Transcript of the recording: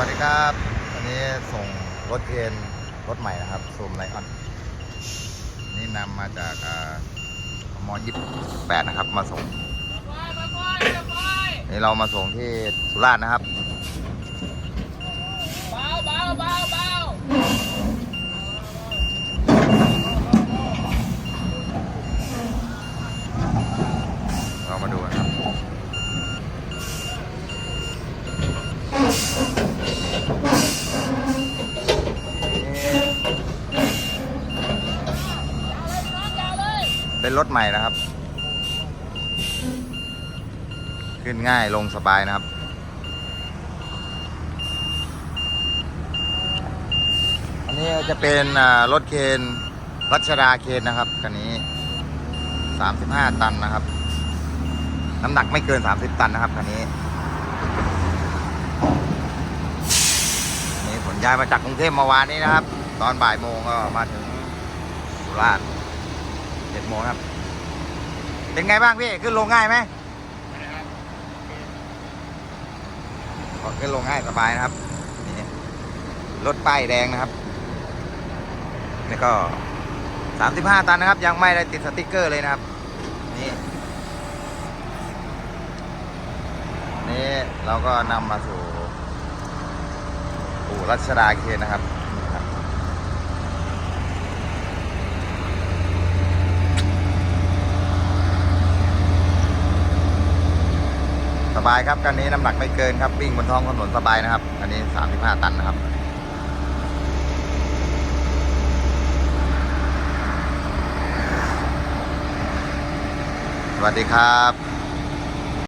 วัสดีครับวันนี้ส่งรถเคนรถใหม่นะครับซูมไลออนนี่นำมาจากอ่ามยี่แปดนะครับ มาส่งนี่เรามาส่งที่สุราษฎร์นะครับเบาเบาเบาเบาเรามาดูนะครับ เป็นรถใหม่นะครับ ขึ้นง่ายลงสบายนะครับ อันนี้จะเป็นรถเคนรัชดาเคนนะครับคันนี้ 35 ตันนะครับ น้ำหนักไม่เกิน 30 ตันนะครับคันนี้นี่ผลย้ายมาจากกรุงเทพเมื่อวานนี้นะครับ ตอนบ่ายโมงก็มาถึงสุราษฎร์ จ็ดโมงครับ เป็นไงบ้างพี่ ขึ้นลงง่ายไหมขึ้นลงง่ายสบายนะครับ นี่รถป้ายแดงนะครับนี่ก็35ตันนะครับ ยังไม่ได้ติดสติกเกอร์เลยนะครับ นี่ นี่เราก็นำมาสู่อู่รัชดาเคนนะครับนี่ครับ ส บายครับคันนี้น้ำหนักไม่เกินครับวิ่งบนท้องถนนสบายนะครับอันนี้ 35 ตันนะครับสวัสดีครับ